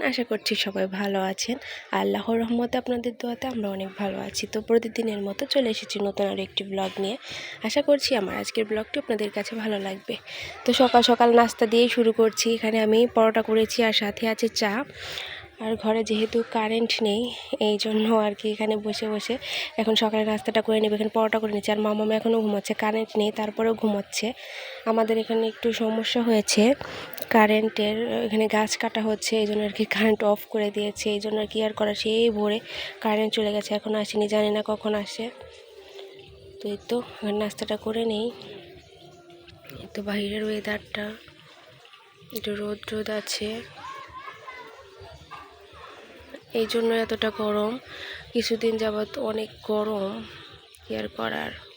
আশা করছি সবাই ভালো আছেন। আল্লাহর রহমতে আপনাদের দোয়াতে আমরা অনেক ভালো আছি। তো প্রতিদিনের মতো চলে এসেছি নতুন আর একটি ব্লগ নিয়ে। আশা করছি আমার আজকের ব্লগটি আপনাদের কাছে ভালো লাগবে। তো সকাল সকাল নাস্তা দিয়েই শুরু করছি। এখানে আমি পরোটা করেছি আর সাথে আছে চা। আর ঘরে যেহেতু কারেন্ট নেই, এই জন্য আর কি এখানে বসে বসে এখন সকালে নাস্তাটা করে নেবে, এখানে পরোটা করে নিচ্ছে। আর মামামা এখনও ঘুমাচ্ছে, কারেন্ট নেই, তারপরেও ঘুমাচ্ছে। আমাদের এখানে একটু সমস্যা হয়েছে, কারেন্টের এখানে গাছ কাটা হচ্ছে, এই জন্য আর কি কারেন্ট অফ করে দিয়েছে, এই জন্য আর কি আর করা সেই ভোরে কারেন্ট চলে গেছে, এখন আসেনি, জানি না কখন আসে। তো এই তো এখন নাস্তাটা করে নেই। তো বাইরের ওয়েদারটা একটু রোদ রোদ আছে। এই জন্য এতটা গরম। কিছুদিন যাবৎ অনেক গরম। কি আর করার?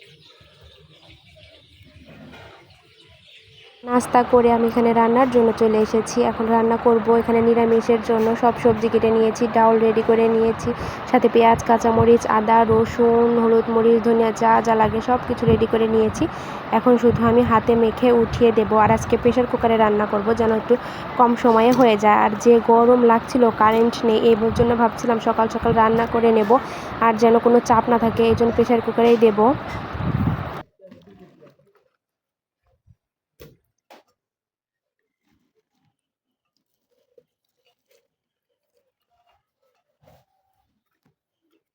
নাস্তা করে আমি এখানে রান্নার জন্য চলে এসেছি। এখন রান্না করব এখানে নিরামিষের জন্য। সব সবজি কেটে নিয়েছি ডাউল রেডি করে নিয়েছি, সাথে পেঁয়াজ, কাঁচামরিচ, আদা, রসুন, হলুদ মরিচ, ধনিয়া, যা যা লাগে সব কিছু রেডি করে নিয়েছি। এখন শুধু আমি হাতে মেখে উঠিয়ে দেব আর আজকে প্রেশার কুকারে রান্না করব যেন একটু কম সময়ে হয়ে যায়। আর যে গরম লাগছিল কারেন্ট নেই, এই জন্য ভাবছিলাম সকাল সকাল রান্না করে নেব। আর যেন কোনো চাপ না থাকে, এই জন্য প্রেশার কুকারেই দেবো।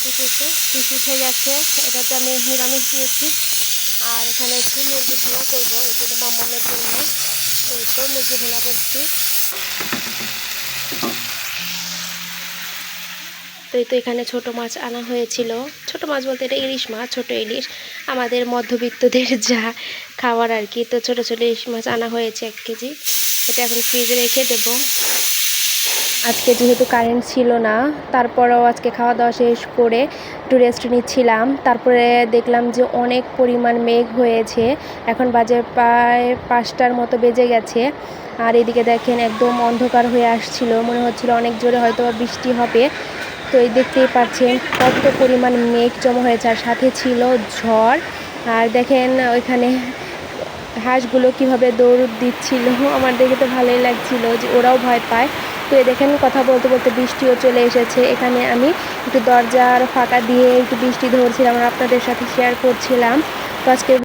এদিকে তো ফিস উঠে গেছে। এটাতে আমি নিরামিষ দিয়েছি। আর এখানে একটু মুরগি ভুনা করব। জন্য মামামের জন্য। তো এই মুরগি ভুনা করছি। তো এই তো এখানে ছোট মাছ আনা হয়েছিল। ছোট মাছ বলতে এটা ইলিশ মাছ, ছোট ইলিশ। আমাদের মধ্যবিত্তদের যা খাওয়ার আর কি। তো ছোট ছোট ইলিশ মাছ আনা হয়েছে এক কেজি। এটা এখন ফ্রিজে রেখে দেবো। আজকে যেহেতু কারেন্ট ছিল না, তারপরেও আজকে খাওয়া দাওয়া শেষ করে একটু রেস্ট নিচ্ছিলাম। তারপরে দেখলাম যে অনেক পরিমাণ মেঘ হয়েছে, এখন বাজে প্রায় পাঁচটার মতো বেজে গেছে। আর এদিকে দেখেন একদম অন্ধকার হয়ে আসছিল, মনে হচ্ছিল অনেক জোরে হয়তো বৃষ্টি হবে। তো এই দেখতেই পাচ্ছেন কত পরিমাণ মেঘ জমা হয়েছে, আর সাথে ছিল ঝড়। আর দেখেন ওইখানে হাঁসগুলো কীভাবে দৌড় দিচ্ছিল, আমার দেখে তো ভালোই লাগছিল যে ওরাও ভয় পায়। তো এ দেখেন, কথা বলতে বলতে বৃষ্টিও চলে এসেছে। এখানে আমি একটু দরজার ফাঁকা দিয়ে একটু বৃষ্টি ধরছিলাম আর আপনাদের সাথে শেয়ার করছিলাম। তো আজকে